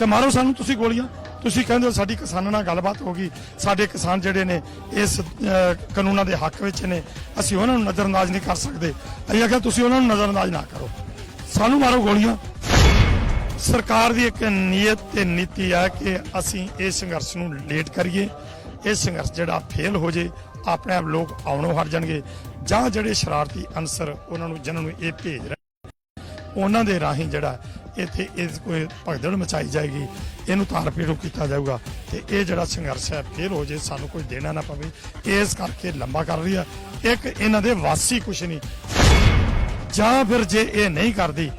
ਤੇ ਮਾਰੋ ਸਾਨੂੰ ਤੁਸੀਂ ਗੋਲੀਆਂ। ਤੁਸੀਂ ਕਹਿੰਦੇ ਹੋ ਸਾਡੀ ਕਿਸਾਨਾਂ ਨਾਲ ਗੱਲਬਾਤ ਹੋ ਗਈ। ਸਾਡੇ ਕਿਸਾਨ ਜਿਹੜੇ ਨੇ, ਇਸ ਕਾਨੂੰਨਾਂ ਦੇ ਹੱਕ ਵਿੱਚ ਨੇ। ਅਸੀਂ ਉਹਨਾਂ ਨੂੰ ਨਜ਼ਰਅੰਦਾਜ਼ ਨਹੀਂ ਕਰ ਸਕਦੇ। ਅਸੀਂ ਆਖਿਆ, ਤੁਸੀਂ ਉਹਨਾਂ ਨੂੰ ਨਜ਼ਰਅੰਦਾਜ਼ ਨਾ ਕਰੋ। ਸਾਨੂੰ ਮਾਰੋ ਗੋਲੀਆਂ। ਸਰਕਾਰ ਦੀ ਇੱਕ ਨੀਅਤ ਤੇ ਨੀਤੀ ਹੈ ਕਿ ਅਸੀਂ ਇਸ ਸੰਘਰਸ਼ ਨੂੰ ਲੇਟ ਕਰੀਏ। ਇਹ ਸੰਘਰਸ਼ ਜਿਹੜਾ ਫੇਲ ਹੋ ਜੇ, ਆਪਣੇ ਆਪ ਲੋਕ ਆਉਣੋਂ ਹਟ ਜਾਣਗੇ। ਜਾਂ ਜਿਹੜੇ ਸ਼ਰਾਰਤੀ ਅਨਸਰ ਉਹਨਾਂ ਨੂੰ, ਜਿਨ੍ਹਾਂ ਨੂੰ ਇਹ ਭੇਜ ਰਹੇ ਉਹਨਾਂ ਦੇ ਰਾਹੀਂ ਜਿਹੜਾ ਇੱਥੇ ਇਸ ਕੋਈ ਭਗਦੜ ਮਚਾਈ ਜਾਏਗੀ, ਇਹਨੂੰ ਤਾਰ ਪੀੜੂ ਕੀਤਾ ਜਾਊਗਾ। ਤੇ ਇਹ ਜਿਹੜਾ ਸੰਘਰਸ਼ ਹੈ ਫੇਲ ਹੋ ਜੇ ਸਾਨੂੰ ਕੋਈ ਦੇਣਾ ਨਾ ਪਵੇ, ਇਸ ਕਰਕੇ ਲੰਬਾ ਕਰ ਰਹੀ ਹੈ। ਇੱਕ ਇਹਨਾਂ ਦੇ ਵਾਸੀ ਕੁਛ ਨਹੀਂ। ਜਾਂ ਫਿਰ ਜੇ ਇਹ ਨਹੀਂ ਕਰਦੀ,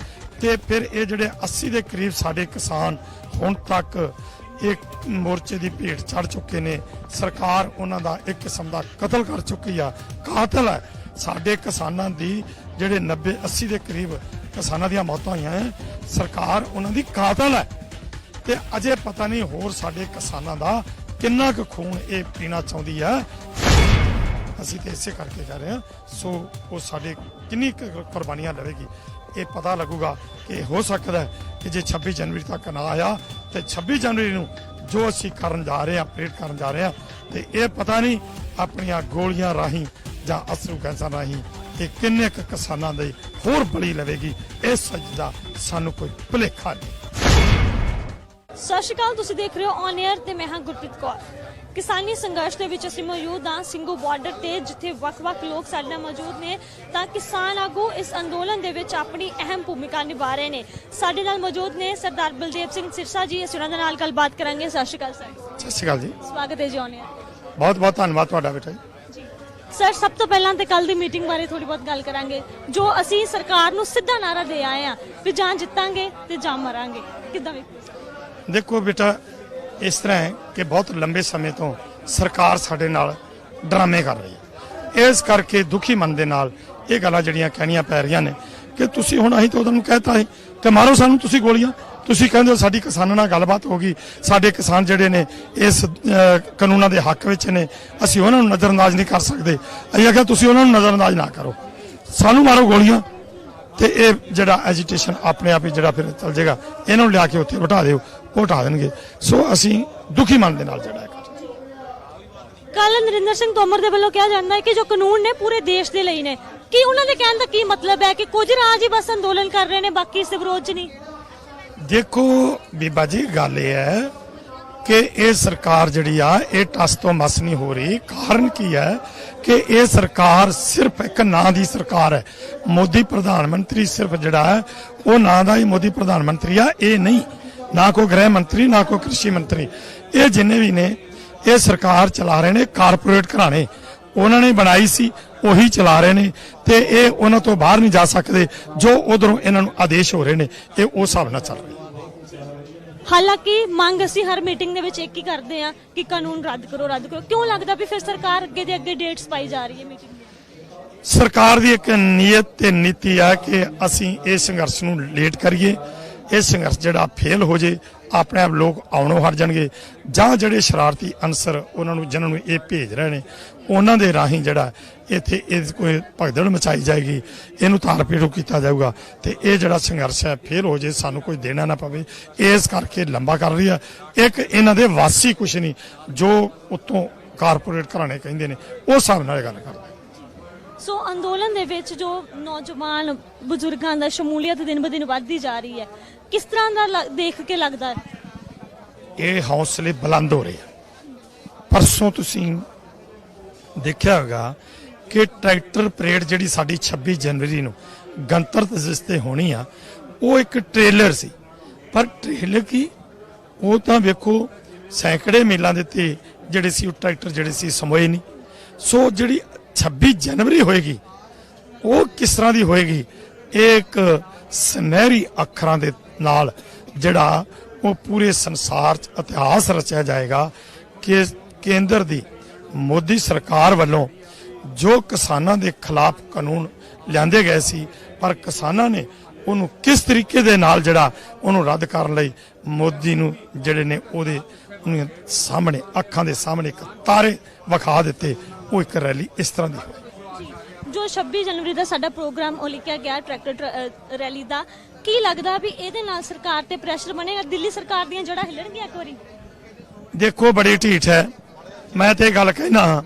ਤੇ ਫਿਰ ਇਹ ਜਿਹੜੇ 80 ਦੇ ਕਰੀਬ ਸਾਡੇ ਕਿਸਾਨ ਹੁਣ ਤੱਕ ਇੱਕ ਮੋਰਚੇ ਦੀ ਭੇਟ ਚੜ ਚੁੱਕੇ ਨੇ, ਸਰਕਾਰ ਉਹਨਾਂ ਦਾ ਇੱਕ ਕਿਸਮ ਦਾ ਕਤਲ ਕਰ ਚੁੱਕੀ ਆ। ਕਾਤਲ ਹੈ ਸਾਡੇ ਕਿਸਾਨਾਂ ਦੀ ਜਿਹੜੇ 90 80 ਦੇ ਕਰੀਬ ਕਿਸਾਨਾਂ ਦੀਆਂ ਮੌਤਾਂ ਹੋਈਆਂ ਹੈ। ਸਰਕਾਰ ਉਹਨਾਂ ਦੀ ਕਾਤਲ ਹੈ। ਤੇ ਅਜੇ ਪਤਾ ਨਹੀਂ ਹੋਰ ਸਾਡੇ ਕਿਸਾਨਾਂ ਦਾ ਕਿੰਨਾ ਕੁ ਖੂਨ ਇਹ ਪੀਣਾ ਚਾਹੁੰਦੀ ਹੈ। ਅਸੀਂ ਤੇ ਇਸੇ ਕਰਕੇ ਜਾ ਰਹੇ ਹਾਂ। ਸੋ ਉਹ ਸਾਡੇ ਕਿੰਨੀ ਕੁ ਕੁਰਬਾਨੀਆਂ ਲਵੇਗੀ, ਇਹ ਪਤਾ ਲੱਗੂਗਾ ਕਿ ਹੋ ਸਕਦਾ ਕਿ ਜੇ 26 ਜਨਵਰੀ ਤੱਕ ਨਾ ਆਇਆ, ਤੇ 26 ਜਨਵਰੀ ਨੂੰ ਜੋ ਅਸੀਂ ਕਰਨ ਜਾ ਰਹੇ ਹਾਂ ਪਰੇਡ ਕਰਨ ਜਾ ਰਹੇ ਹਾਂ, ਤੇ ਇਹ ਪਤਾ ਨਹੀਂ ਆਪਣੀਆਂ ਗੋਲੀਆਂ ਰਾਹੀਂ ਜਾਂ ਅਸਰੂ ਗੈਸਾਂ ਰਾਹੀਂ ਇਹ ਕਿੰਨੇ ਕੁ ਕਿਸਾਨਾਂ ਦੇ ਹੋਰ ਬਲੀ ਲਵੇਗੀ। ਇਸ ਸੱਚ ਦਾ ਸਾਨੂੰ ਕੋਈ ਭੁਲੇਖਾ ਨਹੀਂ। ਸਤਿ ਸ਼੍ਰੀ ਅਕਾਲ ਤੁਸੀਂ ਦੇਖ ਰਹੇ ਹੋ ਔਨ 에ਅਰ ਤੇ ਮੈਂ ਹਾਂ ਗੁਰਪ੍ਰੀਤ ਕੌਰ। ਕਿਸਾਨੀ ਸੰਘਰਸ਼ ਦੇ ਵਿੱਚ ਅਸੀਂ ਮੌਜੂਦ ਹਾਂ ਸਿੰਘੂ ਬਾਰਡਰ ਤੇ ਜਿੱਥੇ ਵੱਖ-ਵੱਖ ਲੋਕ ਸਾਡੇ ਨਾਲ ਮੌਜੂਦ ਨੇ। ਤਾਂ ਕਿਸਾਨ ਆਗੂ ਇਸ ਅੰਦੋਲਨ ਦੇ ਵਿੱਚ ਆਪਣੀ ਅਹਿਮ ਭੂਮਿਕਾ ਨਿਭਾ ਰਹੇ ਨੇ। ਸਾਡੇ ਨਾਲ ਮੌਜੂਦ ਨੇ ਸਰਦਾਰ ਬਲਦੇਵ ਸਿੰਘ ਸਿਰਸਾ ਜੀ। ਅਸੀਂ ਉਹਨਾਂ ਦੇ ਨਾਲ ਗੱਲਬਾਤ ਕਰਾਂਗੇ। ਸਤਿ ਸ਼੍ਰੀ ਅਕਾਲ ਸਰ। ਸਤਿ ਸ਼੍ਰੀ ਅਕਾਲ ਜੀ। ਸਵਾਗਤ ਹੈ ਜੀ ਔਨ 에ਅਰ ਬਹੁਤ ਬਹੁਤ ਧੰਨਵਾਦ ਤੁਹਾਡਾ ਬੇਟਾ ਜੀ। ਸਰ ਸਭ ਤੋਂ ਪਹਿਲਾਂ ਤੇ ਕੱਲ ਦੀ ਮੀਟਿੰਗ ਬਾਰੇ ਥੋੜੀ ਬਹੁਤ ਗੱਲ ਕਰਾਂਗੇ। ਜੋ ਅਸੀਂ ਸਰਕਾਰ ਨੂੰ ਸਿੱਧਾ ਨਾਰਾ ਦੇ ਆਏ ਆ ਵੀ ਜਾਂ ਜਿੱਤਾਂਗੇ ਤੇ ਜਾਂ ਮਰਾਂਗੇ। ਕਿੱਦਾਂ ਵੀ? ਦੇਖੋ ਬੇਟਾ, ਇਸ ਤਰ੍ਹਾਂ ਹੈ ਕਿ ਬਹੁਤ ਲੰਬੇ ਸਮੇਂ ਤੋਂ ਸਰਕਾਰ ਸਾਡੇ ਨਾਲ ਡਰਾਮੇ ਕਰ ਰਹੀ ਹੈ। ਇਸ ਕਰਕੇ ਦੁਖੀ ਮਨ ਦੇ ਨਾਲ ਇਹ ਗੱਲਾਂ ਜਿਹੜੀਆਂ ਕਹਿਣੀਆਂ ਪੈ ਰਹੀਆਂ ਨੇ ਕਿ ਤੁਸੀਂ ਹੁਣ ਅਸੀਂ ਤਾਂ ਉਹਨਾਂ ਨੂੰ ਕਹਿਤਾ ਹੈ ਕਿ ਮਾਰੋ ਸਾਨੂੰ ਤੁਸੀਂ ਗੋਲੀਆਂ। ਤੁਸੀਂ ਕਹਿੰਦੇ ਹੋ ਸਾਡੀ ਕਿਸਾਨਾਂ ਨਾਲ ਗੱਲਬਾਤ ਹੋ ਗਈ, ਸਾਡੇ ਕਿਸਾਨ ਜਿਹੜੇ ਨੇ ਇਸ ਕਾਨੂੰਨਾਂ ਦੇ ਹੱਕ ਵਿੱਚ ਨੇ, ਅਸੀਂ ਉਹਨਾਂ ਨੂੰ ਨਜ਼ਰਅੰਦਾਜ਼ ਨਹੀਂ ਕਰ ਸਕਦੇ। ਅਸੀਂ ਆਖਿਆ, ਤੁਸੀਂ ਉਹਨਾਂ ਨੂੰ ਨਜ਼ਰਅੰਦਾਜ਼ ਨਾ ਕਰੋ। ਸਾਨੂੰ ਮਾਰੋ ਗੋਲੀਆਂ ਤੇ ਇਹ ਜਿਹੜਾ ਐਜੀਟੇਸ਼ਨ ਆਪਣੇ ਆਪ ਹੀ ਜਿਹੜਾ ਫਿਰ ਚੱਲ ਜਾਏਗਾ, ਇਹਨਾਂ ਨੂੰ ਲਿਆ ਕੇ ਉੱਥੇ ਬਿਠਾ ਦਿਓ, ਉਹ ਹਟਾ ਦੇਣਗੇ। ਸੋ ਅਸੀਂ ਦੁਖੀ ਮਨ ਦੇ ਨਾਲ ਜਿਹੜਾ ਕੱਲ ਨਰਿੰਦਰ ਸਿੰਘ ਤੋਮਰ ਦੇ ਵੱਲੋਂ ਕਿਹਾ ਜਾਂਦਾ ਹੈ ਕਿ ਜੋ ਕਾਨੂੰਨ ਨੇ ਪੂਰੇ ਦੇਸ਼ ਦੇ ਲਈ ਨੇ, ਕੀ ਉਹਨਾਂ ਦੇ ਕਹਿਣ ਦਾ ਕੀ ਮਤਲਬ ਹੈ ਕਿ ਕੁਝ ਰਾਜ ਹੀ ਬਸ ਅੰਦੋਲਨ ਕਰ ਰਹੇ ਨੇ, ਬਾਕੀ ਇਸ ਦੇ ਵਿਰੋਧ 'ਚ ਨਹੀਂ? ਦੇਖੋ ਬੀਬਾ ਜੀ, ਗੱਲ ਇਹ ਹੈ ਕਿ ਇਹ ਸਰਕਾਰ ਜਿਹੜੀ ਆ, ਇਹ ਟਸ ਤੋਂ ਮਸ ਨਹੀਂ ਹੋ ਰਹੀ। ਕਾਰਨ ਕੀ ਹੈ ਕਿ ਇਹ ਸਰਕਾਰ ਸਿਰਫ ਇੱਕ ਨਾਂ ਦੀ ਸਰਕਾਰ ਹੈ। ਮੋਦੀ ਪ੍ਰਧਾਨ ਮੰਤਰੀ ਸਿਰਫ ਜਿਹੜਾ ਹੈ, ਉਹ ਨਾਂ ਦਾ ਹੀ ਮੋਦੀ ਪ੍ਰਧਾਨ ਮੰਤਰੀ ਆ, ਇਹ ਨਹੀਂ। ਨਾ ਕੋਈ ਗ੍ਰਹਿ ਮੰਤਰੀ, ਨਾ ਕੋਈ ਕ੍ਰਿਸ਼ੀ ਮੰਤਰੀ। ਇਹ ਜਿੰਨੇ ਵੀ ਨੇ, ਇਹ ਸਰਕਾਰ ਚਲਾ ਰਹੇ ਨੇ, ਕਾਰਪੋਰੇਟ ਘਰਾਣੇ। ਉਹਨਾਂ ਨੇ ਬਣਾਈ ਸੀ ਉਹੀ ਚਲਾ ਰਹੇ ਨੇ ਤੇ ਇਹ ਉਹਨਾਂ ਤੋਂ ਬਾਹਰ ਨਹੀਂ ਜਾ ਸਕਦੇ ਜੋ ਉਧਰੋਂ ਇਹਨਾਂ ਨੂੰ ਆਦੇਸ਼ ਹੋ ਰਹੇ ਨੇ ਇਹ ਉਸ ਹਿਸਾਬ ਨਾਲ ਚੱਲ ਰਹੀ ਹਾਲਾਂਕਿ ਮੰਗ ਅਸੀਂ ਹਰ ਮੀਟਿੰਗ ਦੇ ਵਿੱਚ ਇੱਕ ਹੀ ਕਰਦੇ ਆ ਕਿ ਕਾਨੂੰਨ ਰੱਦ ਕਰੋ ਰੱਦ ਕਰੋ। ਕਿਉਂ ਲੱਗਦਾ ਵੀ ਫਿਰ ਸਰਕਾਰ ਅੱਗੇ ਦੇ ਅੱਗੇ ਡੇਟਸ ਪਾਈ ਜਾ ਰਹੀ ਹੈ ਮੀਟਿੰਗ ਸਰਕਾਰ ਦੀ ਇੱਕ ਨੀਅਤ ਤੇ ਨੀਤੀ ਹੈ ਕਿ ਅਸੀਂ ਇਸ ਸੰਘਰਸ਼ ਨੂੰ ਲੇਟ ਕਰੀਏ ਇਹ ਸੰਘਰਸ਼ ਜਿਹੜਾ ਫੇਲ ਹੋ ਜੇ ਆਪਣੇ ਆਪ ਲੋਕ ਆਉਣੋਂ ਹਟ ਜਾਣਗੇ। ਜਾਂ ਜਿਹੜੇ ਸ਼ਰਾਰਤੀ ਅਨਸਰ ਉਹਨਾਂ ਨੂੰ, ਜਿਨ੍ਹਾਂ ਨੂੰ ਇਹ ਭੇਜ ਰਹੇ ਨੇ, ਉਹਨਾਂ ਦੇ ਰਾਹੀਂ ਜਿਹੜਾ ਇੱਥੇ ਇਸ ਕੋਈ ਭਗਦੜ ਮਚਾਈ ਜਾਏਗੀ, ਇਹਨੂੰ ਤਾਰ ਕੀਤਾ ਜਾਊਗਾ। ਤੇ ਇਹ ਜਿਹੜਾ ਸੰਘਰਸ਼ ਹੈ ਫੇਲ ਹੋ ਜੇ ਸਾਨੂੰ ਕੋਈ ਦੇਣਾ ਨਾ ਪਵੇ, ਇਸ ਕਰਕੇ ਲੰਬਾ ਕਰ ਰਹੀ ਹੈ। ਇੱਕ ਇਹਨਾਂ ਦੇ ਵਾਸੀ ਕੁਛ ਨਹੀਂ, ਜੋ ਉਤੋਂ ਕਾਰਪੋਰੇਟ ਘਰਾਣੇ ਕਹਿੰਦੇ ਨੇ, ਉਹ ਹਿਸਾਬ ਨਾਲ ਗੱਲ ਕਰਦੇ ਸੋ ਅੰਦੋਲਨ ਦੇ ਵਿੱਚ ਜੋ ਨੌਜਵਾਨ ਬਜ਼ੁਰਗਾਂ ਦਾ ਸ਼ਮੂਲੀਅਤ ਦਿਨ ਬ ਦਿਨ ਵੱਧਦੀ ਜਾ ਰਹੀ ਹੈ ਕਿਸ ਤਰ੍ਹਾਂ ਦਾ ਦੇਖ ਕੇ ਲੱਗਦਾ ਹੈ? ਇਹ ਹੌਸਲੇ ਬੁਲੰਦ ਹੋ ਰਹੇ ਆ। ਪਰਸੋਂ ਤੁਸੀਂ ਦੇਖਿਆ ਹੋਗਾ ਕਿ ਟਰੈਕਟਰ ਪਰੇਡ ਜਿਹੜੀ ਸਾਡੀ 26 ਜਨਵਰੀ ਨੂੰ ਗਣਤੰਤਰ ਦਿਵਸ ਤੇ ਹੋਣੀ ਆ, ਉਹ ਇੱਕ ਟ੍ਰੇਲਰ ਸੀ। ਪਰ ਟ੍ਰੇਲਰ ਕੀ? ਉਹ ਤਾਂ ਵੇਖੋ, ਸੈਂਕੜੇ ਮੇਲਾਂ ਦੇ ਤੇ ਜਿਹੜੇ ਸੀ, ਉਹ ਟਰੈਕਟਰ ਜਿਹੜੇ ਸੀ, ਸਮੋਏ ਨਹੀਂ। ਸੋ ਜਿਹੜੀ 26 ਜਨਵਰੀ ਹੋਏਗੀ, ਉਹ ਕਿਸ ਤਰ੍ਹਾਂ ਦੀ ਹੋਏਗੀ? ਇਹ ਇੱਕ ਸੁਨਹਿਰੀ ਅੱਖਰਾਂ ਦੇ ਨਾਲ ਜਿਹੜਾ ਉਹ ਪੂਰੇ ਸੰਸਾਰ 'ਚ ਇਤਿਹਾਸ ਰਚਿਆ ਜਾਏਗਾ ਕਿ ਕੇਂਦਰ ਦੀ ਮੋਦੀ ਸਰਕਾਰ ਵੱਲੋਂ ਜੋ ਕਿਸਾਨਾਂ ਦੇ ਖਿਲਾਫ ਕਾਨੂੰਨ ਲਿਆਂਦੇ ਗਏ ਸੀ, ਪਰ ਕਿਸਾਨਾਂ ਨੇ ਉਹਨੂੰ ਕਿਸ ਤਰੀਕੇ ਦੇ ਨਾਲ ਜਿਹੜਾ ਉਹਨੂੰ ਰੱਦ ਕਰਨ ਲਈ ਮੋਦੀ ਨੂੰ ਜਿਹੜੇ ਨੇ ਉਹਦੇ ਸਾਹਮਣੇ, ਅੱਖਾਂ ਦੇ ਸਾਹਮਣੇ ਇੱਕ ਤਾਰੇ ਵਿਖਾ ਦਿੱਤੇ, ਉਹ ਇੱਕ ਰੈਲੀ ਇਸ ਤਰ੍ਹਾਂ ਦੀ ਹੋਈ। ਜੋ 26 ਜਨਵਰੀ ਦਾ ਸਾਡਾ ਪ੍ਰੋਗਰਾਮ ਉਹ ਲਿਖਿਆ ਗਿਆ, ਟਰੈਕਟਰ ਰੈਲੀ ਦਾ ਕੀ ਲੱਗਦਾ ਵੀ ਇਹਦੇ ਨਾਲ ਸਰਕਾਰ ਤੇ ਪ੍ਰੈਸ਼ਰ ਬਣੇਗਾ? ਦਿੱਲੀ ਸਰਕਾਰ ਦੀਆਂ ਜੜ੍ਹਾਂ ਹਿੱਲਣਗੀਆਂ ਇੱਕ ਵਾਰੀ? ਦੇਖੋ, ਬੜੀ ਢੀਠ ਹੈ। ਮੈਂ ਤੇ ਇਹ ਗੱਲ ਕਹਿਣਾ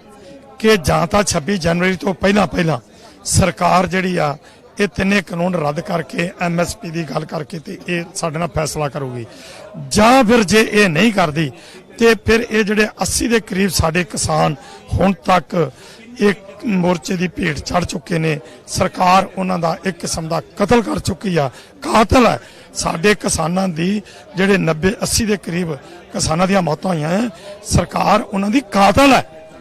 ਕਿ ਜਾਂ ਤਾਂ 26 ਜਨਵਰੀ ਤੋਂ ਪਹਿਲਾਂ ਪਹਿਲਾਂ ਸਰਕਾਰ ਜਿਹੜੀ ਆ, ਇਹ ਤਿੰਨੇ ਕਾਨੂੰਨ ਰੱਦ ਕਰਕੇ ਐਮਐਸਪੀ ਦੀ ਗੱਲ ਕਰਕੇ ਤੇ ਇਹ ਸਾਡੇ ਨਾਲ ਫੈਸਲਾ ਕਰੂਗੀ। ਜਾਂ ਫਿਰ ਜੇ ਇਹ ਨਹੀਂ ਕਰਦੀ ਤੇ ਫਿਰ ਇਹ ਜਿਹੜੇ 80 ਦੇ ਕਰੀਬ ਸਾਡੇ ਕਿਸਾਨ ਹੁਣ ਤੱਕ ਇੱਕ ਮੋਰਚੇ ਦੀ ਭੇਟ ਚੜ ਚੁੱਕੇ ਨੇ। ਸਰਕਾਰ ਉਹਨਾਂ ਦਾ ਇੱਕ ਕਿਸਮ ਦਾ ਕਤਲ ਕਰ ਚੁੱਕੀ ਆ। ਕਾਤਲ ਹੈ। ਸਾਡੇ ਕਿਸਾਨਾਂ ਦੀ ਜਿਹੜੇ 90 80 ਦੇ ਕਰੀਬ ਕਿਸਾਨਾਂ ਦੀਆਂ ਮੌਤਾਂ ਹੋਈਆਂ ਹੈ ਸਰਕਾਰ ਉਹਨਾਂ ਦੀ ਕਾਤਲ ਹੈ।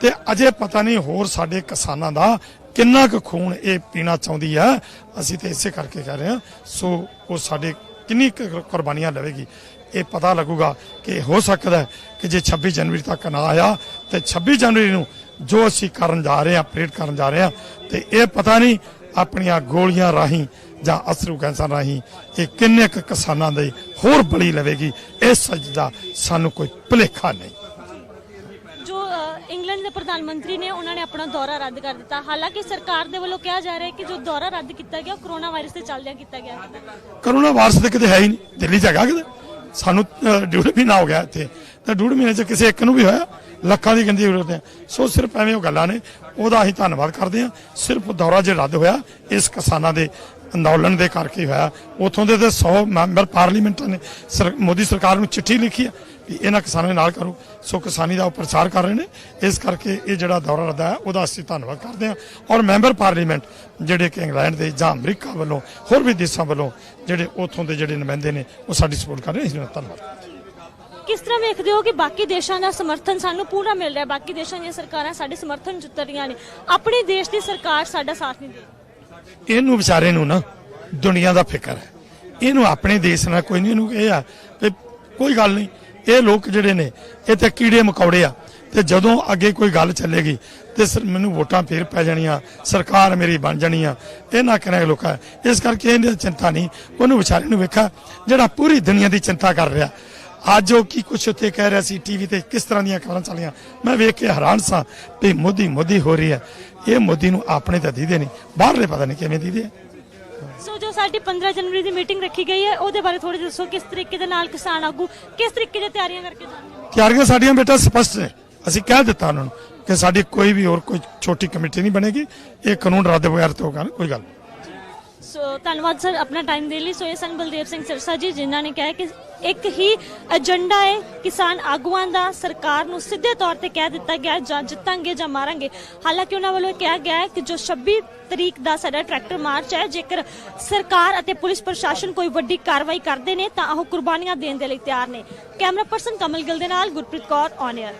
ਤੇ ਅਜੇ ਪਤਾ ਨਹੀਂ ਹੋਰ ਸਾਡੇ ਕਿਸਾਨਾਂ ਦਾ ਕਿੰਨਾ ਕੁ ਖੂਨ ਇਹ ਪੀਣਾ ਚਾਹੁੰਦੀ ਹੈ ਅਸੀਂ ਤੇ ਇਸੇ ਕਰਕੇ ਕਹਿ ਰਹੇ ਹਾਂ। ਸੋ ਉਹ ਸਾਡੇ ਕਿੰਨੀ ਕੁ ਕੁਰਬਾਨੀਆਂ ਲਵੇਗੀ ਇਹ ਪਤਾ ਲੱਗੂਗਾ ਕਿ ਹੋ ਸਕਦਾ ਕਿ ਜੇ 26 ਜਨਵਰੀ ਤੱਕ ਨਾ ਆਇਆ ਤੇ 26 ਜਨਵਰੀ ਨੂੰ ਜੋ ਅਸੀਂ ਕਰਨ ਜਾ ਰਹੇ ਹਾਂ ਪਰੇਡ ਕਰਨ ਜਾ ਰਹੇ ਹਾਂ ਤੇ ਇਹ ਪਤਾ ਨਹੀਂ ਆਪਣੀਆਂ ਗੋਲੀਆਂ ਰਾਹੀਂ ਜਾਂ ਅਸਰੂ ਗੈਸਾਂ ਰਾਹੀਂ ਇਹ ਕਿੰਨੇ ਕੁ ਕਿਸਾਨਾਂ ਦੇ ਹੋਰ ਬਲੀ ਲਵੇਗੀ। ਇਸ ਸੱਚ ਦਾ ਸਾਨੂੰ ਕੋਈ ਭੁਲੇਖਾ ਨਹੀਂ। ਜੋ ਇੰਗਲੈਂਡ ਦੇ ਪ੍ਰਧਾਨ ਮੰਤਰੀ ਨੇ ਉਹਨਾਂ ਨੇ ਆਪਣਾ ਦੌਰਾ ਰੱਦ ਕਰ ਦਿੱਤਾ। ਹਾਲਾਂਕਿ ਸਰਕਾਰ ਦੇ ਵੱਲੋਂ ਕਿਹਾ ਜਾ ਰਿਹਾ ਹੈ ਕਿ ਜੋ ਦੌਰਾ ਰੱਦ ਕੀਤਾ ਗਿਆ ਉਹ ਕਰੋਨਾ ਵਾਇਰਸ ਦੇ ਚੱਲਦਿਆਂ ਕੀਤਾ ਗਿਆ। ਕਰੋਨਾ ਵਾਇਰਸ ਤੇ ਕਿਤੇ ਹੈ ਹੀ ਨਹੀਂ। ਦਿੱਲੀ 'ਚ ਹੈਗਾ ਕਿਤੇ? ਸਾਨੂੰ ਅਹ, ਡੇਢ ਮਹੀਨਾ ਹੋ ਗਿਆ ਇੱਥੇ। ਤਾਂ ਡੇਢ ਮਹੀਨੇ 'ਚ ਕਿਸੇ ਇੱਕ ਨੂੰ ਵੀ ਹੋਇਆ? ਲੱਖਾਂ ਦੀ ਗਿਣਤੀ ਵਿਰੋਧ ਹੈ। ਸੋ ਸਿਰਫ ਐਵੇਂ ਉਹ ਗੱਲਾਂ ਨੇ, ਉਹਦਾ ਅਸੀਂ ਧੰਨਵਾਦ ਕਰਦੇ ਹਾਂ। ਸਿਰਫ ਦੌਰਾ ਜੇ ਰੱਦ ਹੋਇਆ, ਇਸ ਕਿਸਾਨਾਂ ਦੇ ਅੰਦੋਲਨ ਦੇ ਕਰਕੇ ਹੋਇਆ। ਉਥੋਂ ਦੇ ਤੇ 100 ਮੈਂਬਰ ਪਾਰਲੀਮੈਂਟ ਨੇ ਸਰ- ਮੋਦੀ ਸਰਕਾਰ ਨੂੰ ਚਿੱਠੀ ਲਿਖੀ ਹੈ ਵੀ ਇਹਨਾਂ ਕਿਸਾਨਾਂ ਦੇ ਨਾਲ ਕਰੋ। ਸੋ ਕਿਸਾਨੀ ਦਾ ਉਹ ਪ੍ਰਚਾਰ ਕਰ ਰਹੇ ਨੇ। ਇਸ ਕਰਕੇ ਇਹ ਜਿਹੜਾ ਦੌਰਾ ਰੱਦ ਹੈ, ਉਹਦਾ ਅਸੀਂ ਧੰਨਵਾਦ ਕਰਦੇ ਹਾਂ। ਔਰ ਮੈਂਬਰ ਪਾਰਲੀਮੈਂਟ ਜਿਹੜੇ ਕਿ ਇੰਗਲੈਂਡ ਦੇ ਜਾਂ ਅਮਰੀਕਾ ਵੱਲੋਂ, ਹੋਰ ਵੀ ਦੇਸ਼ਾਂ ਵੱਲੋਂ ਜਿਹੜੇ ਉਥੋਂ ਦੇ ਜਿਹੜੇ ਨੁਮਾਇੰਦੇ ਨੇ, ਉਹ ਸਾਡੀ ਸਪੋਰਟ ਕਰ ਰਹੇ ਨੇ। ਇਸ ਨੂੰ ਧੰਨਵਾਦ। ਕਿਸ ਤਰ੍ਹਾਂ ਵੇਖਦੇ ਹੋ ਕਿ ਬਾਕੀ ਦੇਸ਼ਾਂ ਦਾ ਸਮਰਥਨ ਸਾਨੂੰ ਪੂਰਾ ਮਿਲ ਰਿਹਾ? ਬਾਕੀ ਦੇਸ਼ਾਂ ਦੀਆਂ ਸਰਕਾਰਾਂ ਸਾਡੇ ਸਮਰਥਨ ਜੁੱਤ ਰਹੀਆਂ ਨੇ। ਆਪਣੇ ਦੇਸ਼ ਦੀ ਸਰਕਾਰ ਸਾਡਾ ਸਾਥ ਨਹੀਂ ਦੇ ਰਹੀ। ਇਹਨੂੰ ਵਿਚਾਰੇ ਨੂੰ ਨਾ ਦੁਨੀਆ ਦਾ ਫਿਕਰ ਹੈ। ਇਹਨੂੰ ਆਪਣੇ ਦੇਸ਼ ਨਾਲ ਕੋਈ ਨਹੀਂ, ਇਹਨੂੰ ਇਹ ਆ ਵੀ ਕੋਈ ਗੱਲ ਨਹੀਂ। ਇਹ ਲੋਕ ਜਿਹੜੇ ਨੇ, ਇਹ ਤੇ ਕੀੜੇ ਮਕੌੜੇ ਆ। ਤੇ ਜਦੋਂ ਅੱਗੇ ਕੋਈ ਗੱਲ ਚੱਲੇਗੀ ਤੇ ਸਰ ਮੈਨੂੰ ਵੋਟਾਂ ਫੇਰ ਪੈ ਜਾਣੀਆਂ, ਸਰਕਾਰ ਮੇਰੀ ਬਣ ਜਾਣੀ ਆ। ਇਹ ਨਾ ਕਰੇ ਲੋਕਾਂ। ਇਸ ਕਰਕੇ ਇਹਦੀ ਚਿੰਤਾ ਨਹੀਂ। ਉਹਨੂੰ ਵਿਚਾਰੇ ਨੂੰ ਵੇਖਾ, ਜਿਹੜਾ ਪੂਰੀ ਦੁਨੀਆ ਦੀ ਚਿੰਤਾ ਕਰ ਰਿਹਾ। ਅੱਜ ਉਹ ਕੀ ਕੁਛ ਉੱਤੇ ਕਹਿ ਰਿਹਾ ਸੀ ਟੀਵੀ ਤੇ ਕਿਸ ਤਰ੍ਹਾਂ ਦੀਆਂ ਖਬਰਾਂ ਚੱਲੀਆਂ ਮੈਂ ਵੇਖ ਕੇ ਹੈਰਾਨ ਸਾਂ ਵੀ ਮੋਦੀ ਮੋਦੀ ਹੋ ਰਹੀ ਹੈ। ਇਹ ਮੋਦੀ ਨੂੰ ਆਪਣੇ ਤਾਂ ਦੀਦੇ ਨਹੀਂ ਬਾਹਰਲੇ ਪਤਾ ਨਹੀਂ ਕਿਵੇਂ ਦੀਦੇ ਸੋ ਜੋ ਸਾਡੀ 15 ਜਨਵਰੀ ਦੀ ਮੀਟਿੰਗ ਰੱਖੀ ਗਈ ਹੈ ਉਹਦੇ ਬਾਰੇ ਥੋੜੀ ਦੱਸੋ ਕਿਸ ਤਰੀਕੇ ਦੇ ਨਾਲ ਕਿਸਾਨ ਆਗੂ ਕਿਸ ਤਰੀਕੇ ਦੀਆਂ ਤਿਆਰੀਆਂ ਕਰਕੇ ਜਾਣਗੇ? ਤਿਆਰੀਆਂ ਸਾਡੀਆਂ ਬੇਟਾ ਸਪਸ਼ਟ ਨੇ। ਅਸੀਂ ਕਹਿ ਦਿੱਤਾ ਉਹਨਾਂ ਨੂੰ ਕਿ ਸਾਡੀ ਕੋਈ ਵੀ ਹੋਰ ਕੋਈ ਛੋਟੀ ਕਮੇਟੀ ਨਹੀਂ ਬਣੇਗੀ। ਇਹ ਕਾਨੂੰਨ ਰੱਦ ਬਗੈਰ ਤੋਂ ਹੋਗਾ ਕੋਈ ਗੱਲ ਨਹੀਂ। ਸੋ ਧੰਨਵਾਦ ਸਰ ਆਪਣਾ ਟਾਈਮ ਦੇਣ ਲਈ। ਸੋ ਇਹ ਸਨ ਬਲਦੇਵ ਸਿੰਘ ਸਿਰਸਾ ਜੀ, ਜਿਨ੍ਹਾਂ ਨੇ ਕਿਹਾ ਕਿ ਇੱਕ ਹੀ ਏਜੰਡਾ ਹੈ ਕਿਸਾਨ ਆਗੂਆਂ ਦਾ। ਸਰਕਾਰ ਨੂੰ ਸਿੱਧੇ ਤੌਰ ਤੇ ਕਹਿ ਦਿੱਤਾ ਗਿਆ ਜਾਂ ਜਿੱਤਾਂਗੇ ਜਾਂ ਮਾਰਾਂਗੇ। ਹਾਲਾਂਕਿ ਉਹਨਾਂ ਵੱਲੋਂ ਕਿਹਾ ਗਿਆ ਹੈ ਕਿ ਜੋ 26 ਤਰੀਕ ਦਾ ਸਾਡਾ ਟਰੈਕਟਰ ਮਾਰਚ ਹੈ, ਜੇਕਰ ਸਰਕਾਰ ਅਤੇ ਪੁਲਿਸ ਪ੍ਰਸ਼ਾਸਨ ਕੋਈ ਵੱਡੀ ਕਾਰਵਾਈ ਕਰਦੇ ਨੇ, ਤਾਂ ਉਹ ਕੁਰਬਾਨੀਆਂ ਦੇਣ ਦੇ ਲਈ ਤਿਆਰ ਨੇ। ਕੈਮਰਾ ਪਰਸਨ ਕਮਲ ਗਿੱਲ ਦੇ ਨਾਲ ਗੁਰਪ੍ਰੀਤ ਕੌਰ ਔਨ 에ਅਰ